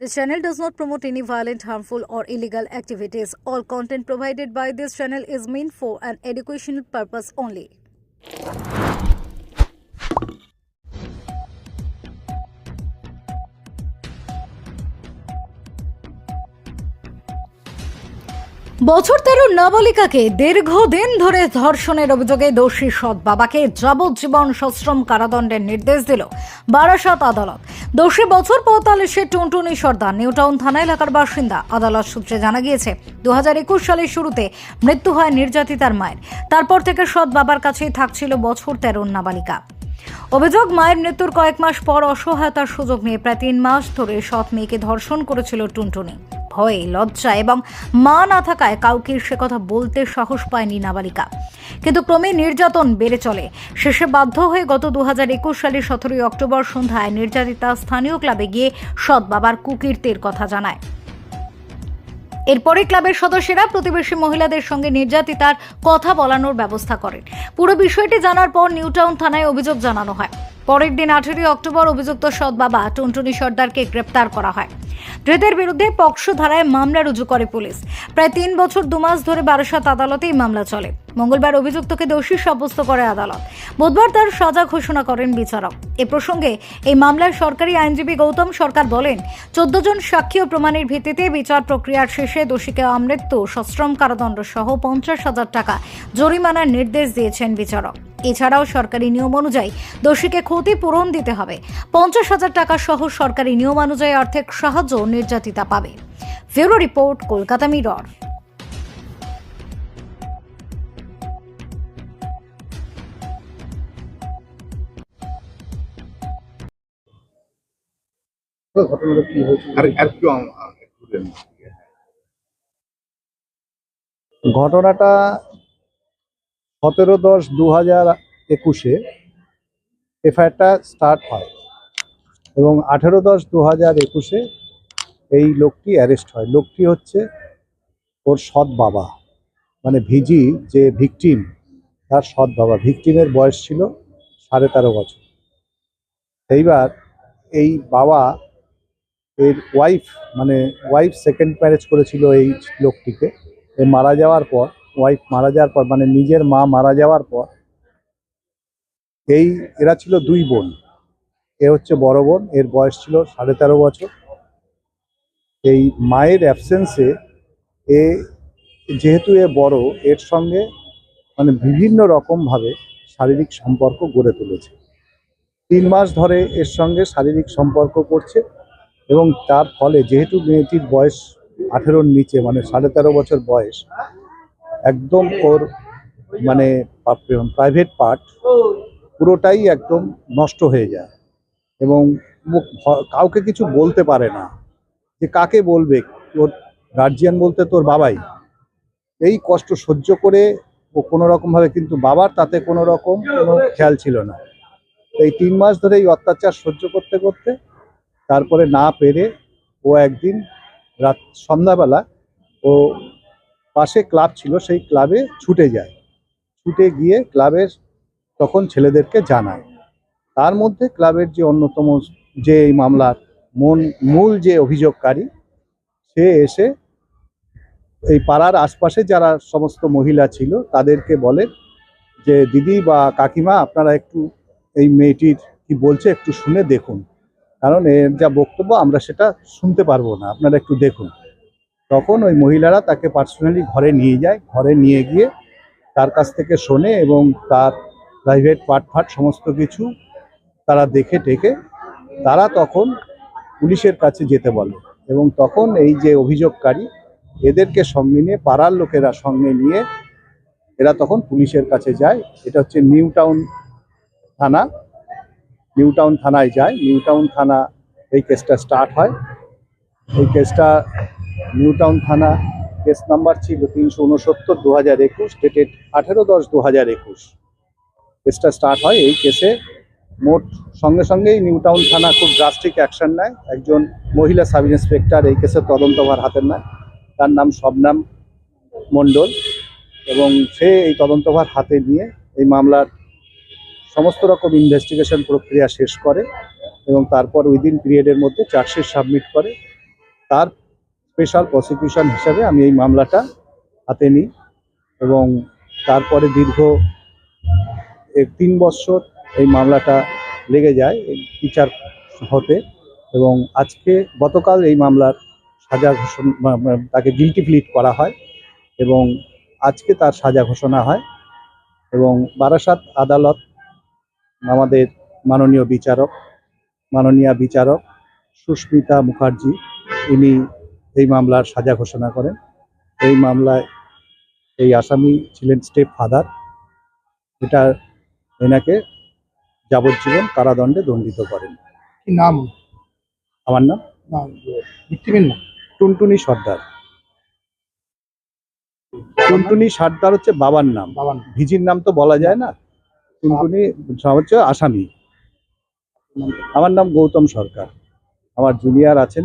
This channel does not promote any violent, harmful, or illegal activities. All content provided by this channel is meant for an educational purpose only. বছর তেরো নাবালিকাকে দীর্ঘদিন ধরে ধর্ষণের অভিযোগে দোষী সৎ বাবাকে যাবজ্জীবন সশ্রম কারাদণ্ডের নির্দেশ দিল বারাসাত আদালত দোষী বছর পঁয়তাল্লিশের টুনটুনি সর্দার। নিউটাউন থানা এলাকার বাসিন্দা। আদালত সূত্রে জানা গিয়েছে দু হাজার একুশ সালের শুরুতে মৃত্যু হয় নির্যাতিতার মায়ের। তারপর থেকে সৎ বাবার কাছেই থাকছিল বছর তেরো নাবালিকা। অভিযোগ, মায়ের মৃত্যুর কয়েক মাস পর অসহায়তার সুযোগ নিয়ে প্রায় তিন মাস ধরে সৎ মেয়েকে ধর্ষণ করেছিল টুনটুনি। ভয়ে, লজ্জা এবং মা না থাকায় কাউকে সে কথা বলতে সাহস পায়নি নাবালিকা। কিন্তু ক্রমে নির্যাতন বেড়ে চলে। শেষে বাধ্য হয়ে গত দুহাজার একুশ সালের সতেরোই অক্টোবর সন্ধ্যায় নির্যাতিতা স্থানীয় ক্লাবে গিয়ে সৎ বাবার কুকীর্তির কথা জানায়। এরপরে ক্লাবের সদস্যরা প্রতিবেশী মহিলাদের সঙ্গে নির্যাতিতার কথা বলানোর ব্যবস্থা করেন। পুরো বিষয়টি জানার পর নিউটাউন থানায় অভিযোগ জানানো হয়। পরের দিন আঠেরোই অক্টোবর অভিযুক্ত সৎ বাবা টুনটুনি সর্দারকে গ্রেপ্তার করা হয়। ধৃতের বিরুদ্ধে পক্সো ধারায় মামলা রুজু করে পুলিশ। প্রায় তিন বছর দু মাস ধরে বারাসাত আদালতে এই মামলা চলে। মঙ্গলবার অভিযুক্তকে দোষী সাব্যস্ত করে আদালত। বুধবার তার সাজা ঘোষণা করেন বিচারক। এ প্রসঙ্গে এই মামলার সরকারি আইনজীবী গৌতম সরকার বলেন, চোদ্দ জন সাক্ষী ও প্রমাণের ভিত্তিতে বিচার প্রক্রিয়ার শেষে দোষীকে আমৃত্যু, সশ্রম কারাদণ্ড সহ পঞ্চাশ হাজার টাকা জরিমানার নির্দেশ দিয়েছেন বিচারক। এছাড়াও সরকারি নিয়ম অনুযায়ী দোষীকে ক্ষতিপূরণ দিতে হবে। পঞ্চাশ হাজার টাকা সহ সরকারি নিয়ম অনুযায়ী আর্থিক সাহায্য নির্যাতিতা পাবে। ফেরো রিপোর্ট কলকাতা মিরর। ঘটনাটা কি হয়েছিল আর আর। ঘটনাটা সতেরো দশ দু হাজার একুশে এফআইআরটা স্টার্ট হয় এবং আঠেরো দশ দু হাজার একুশে এই লোকটি অ্যারেস্ট হয়। লোকটি হচ্ছে ওর সৎ বাবা। মানে ভিজি যে ভিকটিম তার সৎ বাবা। ভিকটিমের বয়স ছিল সাড়ে তেরো বছর। এইবার এই বাবা এর ওয়াইফ মানে ওয়াইফ সেকেন্ড ম্যারেজ করেছিল এই লোকটিকে। মারা যাওয়ার পর ওয়াইফ মারা যাওয়ার পর মানে নিজের মা মারা যাওয়ার পর, এই এরা ছিল দুই বোন। এ হচ্ছে বড় বোন, এর বয়স ছিল সাড়ে তেরো বছর। এই মায়ের অ্যাবসেন্সে এ যেহেতু এ বড়, এর সঙ্গে মানে বিভিন্ন রকমভাবে শারীরিক সম্পর্ক গড়ে তুলেছে। তিন মাস ধরে এর সঙ্গে শারীরিক সম্পর্ক করছে এবং তার ফলে যেহেতু মেয়েটির বয়স আঠেরোর নিচে মানে সাড়ে তেরো বছর বয়স একদম ওর মানে প্রাইভেট পার্ট পুরোটাই একদম নষ্ট হয়ে যায়। এবং কাউকে কিছু বলতে পারে না। যে কাকে বলবে? ওর গার্জিয়ান বলতে তোর বাবাই। এই কষ্ট সহ্য করে ও কোনো রকমভাবে কিন্তু বাবার তাতে কোনো রকম কোনো খেয়াল ছিল না। এই তিন মাস ধরে এই অত্যাচার সহ্য করতে করতে তারপরে না পেরে ও একদিন রাত, সন্ধ্যাবেলা ও পাশে ক্লাব ছিল, সেই ক্লাবে ছুটে যায়। ছুটে গিয়ে ক্লাবের তখন ছেলেদেরকে জানায়। তার মধ্যে ক্লাবের যে অন্যতম যে এই মামলার মন, মূল যে অভিযোগকারী, সে এসে এই পাড়ার আশপাশে যারা সমস্ত মহিলা ছিল, তাদেরকে বলে যে, দিদি বা কাকিমা, আপনারা একটু এই মেয়েটির কি বলছে একটু শুনে দেখুন। কারণ এর যা বক্তব্য, আমরা সেটা শুনতে পারব না। আপনারা একটু দেখুন। তখন ওই মহিলারা তাকে পার্সোনালি ঘরে নিয়ে যায়, ঘরে নিয়ে গিয়ে তার কাছ থেকে শোনে এবং তার প্রাইভেট পার্ট ফাট সমস্ত কিছু তারা দেখে টেকে। তারা তখন পুলিশের কাছে যেতে বলে এবং তখন এই যে অভিযোগকারী, এদেরকে সঙ্গে নিয়ে, পাড়ার লোকেরা সঙ্গে নিয়ে এরা তখন পুলিশের কাছে যায়। এটা হচ্ছে নিউ টাউন থানা। নিউ টাউন থানায় যায়। নিউ টাউন থানা এই কেসটা স্টার্ট হয়। এই কেসটা নিউ টাউন থানা কেস নাম্বার ছিল তিনশো উনসত্তর দু হাজার একুশ ডেটেড আঠেরো দশ দু হাজার একুশ কেসটা স্টার্ট হয় এই কেসে মোট সঙ্গে সঙ্গেই নিউ টাউন থানা খুব ড্রাস্টিক অ্যাকশন নেয়। একজন মহিলা সাব ইন্সপেক্টর এই কেসের তদন্তভার হাতের নেয়। তার নাম শবনাম মণ্ডল এবং সে এই তদন্তভার হাতে নিয়ে এই মামলার সমস্ত রকম ইনভেস্টিগেশন প্রক্রিয়া শেষ করে এবং তারপর উইদিন পিরিয়ডের মধ্যে চার্জশিট সাবমিট করে। তার স্পেশাল প্রসিকিউশন হিসাবে আমি এই মামলাটা হাতে নিই এবং তারপরে দীর্ঘ তিন বছর এই মামলাটা লেগে যায় বিচার হতে এবং আজকে গতকাল এই মামলার সাজা ঘোষণা তাকে গিলটি প্লিট করা হয় এবং আজকে তার সাজা ঘোষণা হয় এবং বারাসাত আদালত আমাদের মাননীয় বিচারক মাননীয় বিচারক সুস্মিতা মুখার্জি, ইনি এই মামলার সাজা ঘোষণা করেন। এই মামলায় এই আসামি ছিলেন স্টেপ ফাদার। এটা এনাকে যাবজ্জীবন কারাদণ্ডে দণ্ডিত করেন। কি নাম? আমার নাম? টুনটুনি সর্দার। টুনটুনি সর্দার হচ্ছে বাবার নাম। বাবার নাম। ভিজির নাম তো বলা যায় না। টুনটুনি হচ্ছে আসামি। আমার নাম গৌতম সরকার। আমার জুনিয়র আছেন